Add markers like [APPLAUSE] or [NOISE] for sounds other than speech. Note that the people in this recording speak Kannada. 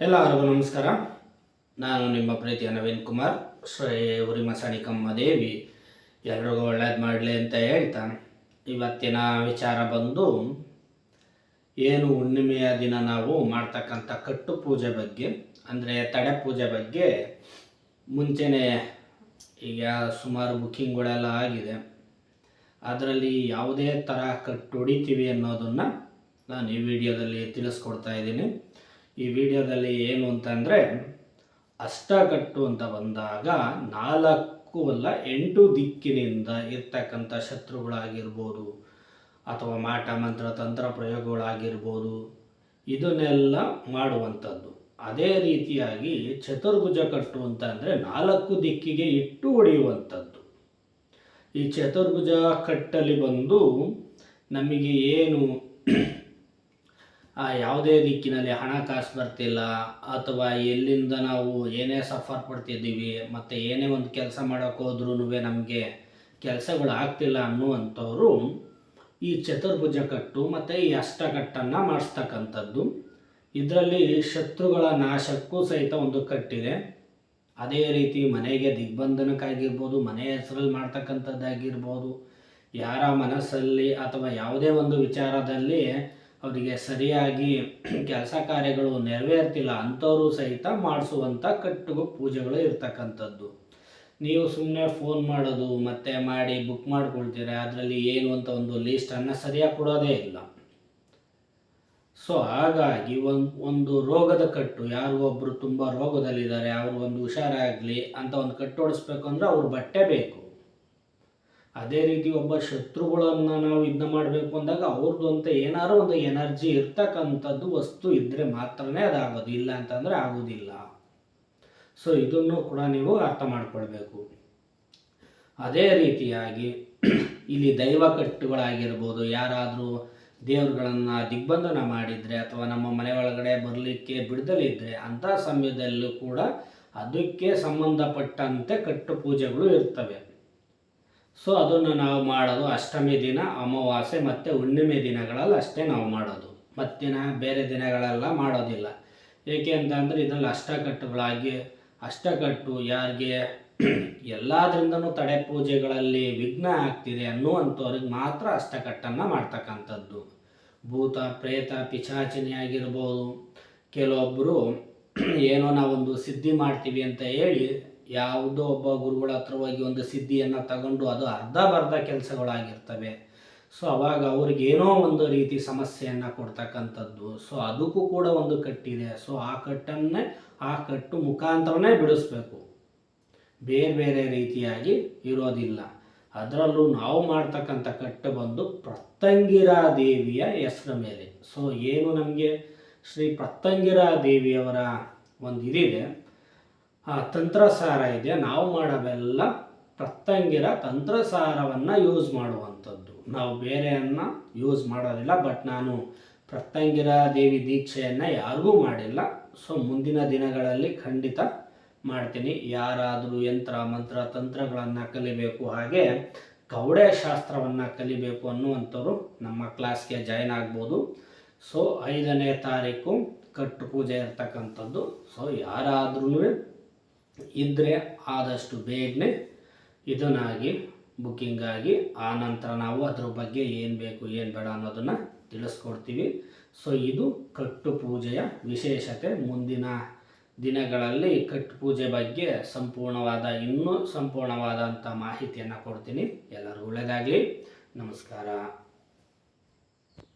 ಎಲ್ಲರಿಗೂ ನಮಸ್ಕಾರ. ನಾನು ನಿಮ್ಮ ಪ್ರೀತಿಯ ನವೀನ್ ಕುಮಾರ್. ಶ್ರೀ ಉರಿಮಸಣಿಕಮ್ಮ ದೇವಿ. ಎಲ್ರಿಗೂ ಒಳ್ಳೇದು ಮಾಡಲಿ ಅಂತ ಹೇಳ್ತಾ. ಇವತ್ತಿನ ವಿಚಾರ ಬಂದು, ಏನು ಹುಣ್ಣಿಮೆಯ ದಿನ ನಾವು ಮಾಡ್ತಕ್ಕಂಥ ಕಟ್ಟು ಪೂಜೆ ಬಗ್ಗೆ, ಅಂದರೆ ತಡೆ ಪೂಜೆ ಬಗ್ಗೆ ಮುಂಚೆನೇ ಈಗ ಸುಮಾರು ಬುಕ್ಕಿಂಗ್ಗಳೆಲ್ಲ ಆಗಿದೆ. ಅದರಲ್ಲಿ ಯಾವುದೇ ಥರ ಕಟ್ಟು ಹೊಡಿತೀವಿ ಅನ್ನೋದನ್ನು ನಾನು ಈ ವಿಡಿಯೋದಲ್ಲಿ ತಿಳಿಸ್ಕೊಡ್ತಾ ಇದ್ದೀನಿ. ಈ ವಿಡಿಯೋದಲ್ಲಿ ಏನು ಅಂತಂದರೆ ಅಷ್ಟಕಟ್ಟು ಅಂತ ಬಂದಾಗ ನಾಲ್ಕು ಅಲ್ಲ, ಎಂಟು ದಿಕ್ಕಿನಿಂದ ಇರ್ತಕ್ಕಂಥ ಶತ್ರುಗಳಾಗಿರ್ಬೋದು ಅಥವಾ ಮಾಟ, ಮಂತ್ರ, ತಂತ್ರ ಪ್ರಯೋಗಗಳಾಗಿರ್ಬೋದು, ಇದನ್ನೆಲ್ಲ ಮಾಡುವಂಥದ್ದು. ಅದೇ ರೀತಿಯಾಗಿ ಚತುರ್ಭುಜ ಕಟ್ಟು ಅಂತ ಅಂದರೆ ನಾಲ್ಕು ದಿಕ್ಕಿಗೆ ಇಟ್ಟು ಹೊಡೆಯುವಂಥದ್ದು ಈ ಚತುರ್ಭುಜ ಕಟ್ಟಲ್ಲಿ ಬಂದು ನಮಗೆ ಏನು ಯಾವುದೇ ದಿಕ್ಕಿನಲ್ಲಿ ಹಣಕಾಸು ಬರ್ತಿಲ್ಲ, ಅಥವಾ ಎಲ್ಲಿಂದ ನಾವು ಏನೇ ಸಫರ್ ಪಡ್ತಿದ್ದೀವಿ, ಮತ್ತು ಏನೇ ಒಂದು ಕೆಲಸ ಮಾಡೋಕೆ ಹೋದ್ರೂ ನಮಗೆ ಕೆಲಸಗಳು ಆಗ್ತಿಲ್ಲ ಅನ್ನುವಂಥವ್ರು ಈ ಚತುರ್ಭುಜ ಕಟ್ಟು ಮತ್ತು ಈ ಅಷ್ಟಕಟ್ಟನ್ನು ಮಾಡಿಸ್ತಕ್ಕಂಥದ್ದು. ಇದರಲ್ಲಿ ಶತ್ರುಗಳ ನಾಶಕ್ಕೂ ಸಹಿತ ಒಂದು ಕಟ್ಟಿದೆ. ಅದೇ ರೀತಿ ಮನೆಗೆ ದಿಗ್ಬಂಧನಕ್ಕಾಗಿರ್ಬೋದು, ಮನೆ ಹೆಸರಲ್ಲಿ ಮಾಡ್ತಕ್ಕಂಥದ್ದಾಗಿರ್ಬೋದು, ಯಾರ ಮನಸ್ಸಲ್ಲಿ ಅಥವಾ ಯಾವುದೇ ಒಂದು ವಿಚಾರದಲ್ಲಿ ಅವರಿಗೆ ಸರಿಯಾಗಿ [CLEARS THROAT] ಕೆಲಸ ಕಾರ್ಯಗಳು ನೆರವೇರ್ತಿಲ್ಲ, ಅಂಥವರು ಸಹಿತ ಮಾಡಿಸುವಂಥ ಕಟ್ಟುಗು ಪೂಜೆಗಳು ಇರ್ತಕ್ಕಂಥದ್ದು. ನೀವು ಸುಮ್ಮನೆ ಫೋನ್ ಮಾಡೋದು, ಮತ್ತೆ ಮಾಡಿ ಬುಕ್ ಮಾಡ್ಕೊಳ್ತೀರಾ, ಅದರಲ್ಲಿ ಏನು ಅಂತ ಒಂದು ಲೀಸ್ಟನ್ನು ಸರಿಯಾಗಿ ಕೊಡೋದೇ ಇಲ್ಲ. ಸೊ ಹಾಗಾಗಿ ಒಂದು ಒಂದು ರೋಗದ ಕಟ್ಟು, ಯಾರು ಒಬ್ಬರು ತುಂಬ ರೋಗದಲ್ಲಿದ್ದಾರೆ, ಅವರು ಒಂದು ಹುಷಾರಾಗಲಿ ಅಂತ ಒಂದು ಕಟ್ಟು ಓಡಿಸ್ಬೇಕು ಅಂದರೆ ಅವ್ರ ಬಟ್ಟೆ ಬೇಕು. ಅದೇ ರೀತಿ ಒಬ್ಬ ಶತ್ರುಗಳನ್ನು ನಾವು ಇದನ್ನ ಮಾಡಬೇಕು ಅಂದಾಗ ಅವ್ರದ್ದು ಅಂತ ಏನಾದ್ರು ಒಂದು ಎನರ್ಜಿ ಇರ್ತಕ್ಕಂಥದ್ದು ವಸ್ತು ಇದ್ದರೆ ಮಾತ್ರನೇ ಅದಾಗೋದು ಇಲ್ಲ ಅಂತಂದರೆ ಆಗೋದಿಲ್ಲ. ಸೊ ಇದನ್ನು ಕೂಡ ನೀವು ಅರ್ಥ ಮಾಡ್ಕೊಳ್ಬೇಕು. ಅದೇ ರೀತಿಯಾಗಿ [CLEARS THROAT] ಇಲ್ಲಿ ದೈವ ಕಟ್ಟುಗಳಾಗಿರ್ಬೋದು, ಯಾರಾದರೂ ದೇವರುಗಳನ್ನು ದಿಗ್ಬಂಧನ ಮಾಡಿದರೆ ಅಥವಾ ನಮ್ಮ ಮನೆ ಒಳಗಡೆ ಬರಲಿಕ್ಕೆ ಬಿಡದಲಿದ್ದರೆ ಅಂಥ ಸಮಯದಲ್ಲೂ ಕೂಡ ಅದಕ್ಕೆ ಸಂಬಂಧಪಟ್ಟಂತೆ ಕಟ್ಟು ಪೂಜೆಗಳು ಇರ್ತವೆ. ಸೊ ಅದನ್ನು ನಾವು ಮಾಡೋದು ಅಷ್ಟಮಿ ದಿನ, ಅಮಾವಾಸ್ಯೆ ಮತ್ತು ಹುಣ್ಣಿಮೆ ದಿನಗಳಲ್ಲಿ ಅಷ್ಟೇ ನಾವು ಮಾಡೋದು. ಮತ್ತಿನ ಬೇರೆ ದಿನಗಳೆಲ್ಲ ಮಾಡೋದಿಲ್ಲ. ಏಕೆ ಅಂತಂದರೆ ಇದರಲ್ಲಿ ಅಷ್ಟಕಟ್ಟುಗಳಾಗಿ, ಅಷ್ಟಕಟ್ಟು ಯಾರಿಗೆ [CLEARS THROAT] ಎಲ್ಲದರಿಂದನೂ ತಡೆ ಪೂಜೆಗಳಲ್ಲಿ ವಿಘ್ನ ಆಗ್ತಿದೆ ಅನ್ನುವಂಥವ್ರಿಗೆ ಮಾತ್ರ ಅಷ್ಟಕಟ್ಟನ್ನು ಮಾಡ್ತಕ್ಕಂಥದ್ದು. ಭೂತ, ಪ್ರೇತ ಪಿಚಾಚಿನಿ ಆಗಿರ್ಬೋದು. ಕೆಲವೊಬ್ಬರು [CLEARS THROAT] ಏನೋ ನಾವೊಂದು ಸಿದ್ಧಿ ಮಾಡ್ತೀವಿ ಅಂತ ಹೇಳಿ ಯಾವುದೋ ಒಬ್ಬ ಗುರುಗಳ ಹತ್ರವಾಗಿ ಒಂದು ಸಿದ್ಧಿಯನ್ನು ತಗೊಂಡು ಅದು ಅರ್ಧ ಬರ್ಧ ಕೆಲಸಗಳಾಗಿರ್ತವೆ. ಸೊ ಅವಾಗ ಅವ್ರಿಗೆ ಏನೋ ಒಂದು ರೀತಿ ಸಮಸ್ಯೆಯನ್ನು ಕೊಡ್ತಕ್ಕಂಥದ್ದು. ಸೊ ಅದಕ್ಕೂ ಕೂಡ ಒಂದು ಕಟ್ಟಿದೆ. ಸೊ ಆ ಕಟ್ಟನ್ನೇ, ಆ ಕಟ್ಟು ಮುಖಾಂತರನೇ ಬಿಡಿಸ್ಬೇಕು. ಬೇರೆ ಬೇರೆ ರೀತಿಯಾಗಿ ಇರೋದಿಲ್ಲ. ಅದರಲ್ಲೂ ನಾವು ಮಾಡ್ತಕ್ಕಂಥ ಕಟ್ಟು ಬಂದು ಪ್ರತ್ತಂಗಿರಾ ದೇವಿಯ ಹೆಸರ ಮೇಲೆ. ಸೊ ಏನು ನಮಗೆ ಶ್ರೀ ಪ್ರತ್ತಂಗಿರಾ ದೇವಿಯವರ ಒಂದು ಇದಿದೆ ಆ ತಂತ್ರಸಾರ ಇದೆ, ನಾವು ಮಾಡೋವೆಲ್ಲ ಪ್ರತ್ತಂಗಿರ ತಂತ್ರಸಾರವನ್ನು ಯೂಸ್ ಮಾಡುವಂಥದ್ದು. ನಾವು ಬೇರೆಯನ್ನು ಯೂಸ್ ಮಾಡೋದಿಲ್ಲ ಬಟ್ ನಾನು ಪ್ರತ್ತಂಗಿರ ದೇವಿ ದೀಕ್ಷೆಯನ್ನು ಯಾರಿಗೂ ಮಾಡಿಲ್ಲ. ಸೊ ಮುಂದಿನ ದಿನಗಳಲ್ಲಿ ಖಂಡಿತ ಮಾಡ್ತೀನಿ. ಯಾರಾದರೂ ಯಂತ್ರ, ಮಂತ್ರ, ತಂತ್ರಗಳನ್ನು ಕಲಿಬೇಕು ಹಾಗೆ ಕವಡೆ ಶಾಸ್ತ್ರವನ್ನು ಕಲಿಬೇಕು ಅನ್ನುವಂಥವ್ರು ನಮ್ಮ ಕ್ಲಾಸ್ಗೆ ಜಾಯ್ನ್ ಆಗ್ಬೋದು. ಸೊ ಐದನೇ ತಾರೀಕು ಕಟ್ಟು ಪೂಜೆ ಇರ್ತಕ್ಕಂಥದ್ದು. ಸೊ ಯಾರಾದ್ರೂ ಇದ್ದರೆ ಆದಷ್ಟು ಬೇಗನೆ ಇದನ್ನಾಗಿ ಬುಕ್ಕಿಂಗ್ ಆಗಿ, ಆ ನಂತರ ನಾವು ಅದ್ರ ಬಗ್ಗೆ ಏನು ಬೇಕು, ಏನು ಬೇಡ ಅನ್ನೋದನ್ನು ತಿಳಿಸ್ಕೊಡ್ತೀವಿ. ಸೊ ಇದು ಕಟ್ಟು ಪೂಜೆಯ ವಿಶೇಷತೆ. ಮುಂದಿನ ದಿನಗಳಲ್ಲಿ ಕಟ್ಟು ಪೂಜೆ ಬಗ್ಗೆ ಸಂಪೂರ್ಣವಾದ, ಇನ್ನೂ ಸಂಪೂರ್ಣವಾದಂಥ ಮಾಹಿತಿಯನ್ನು ಕೊಡ್ತೀನಿ. ಎಲ್ಲರಿಗೂ ಒಳ್ಳೆಯದಾಗಲಿ ನಮಸ್ಕಾರ.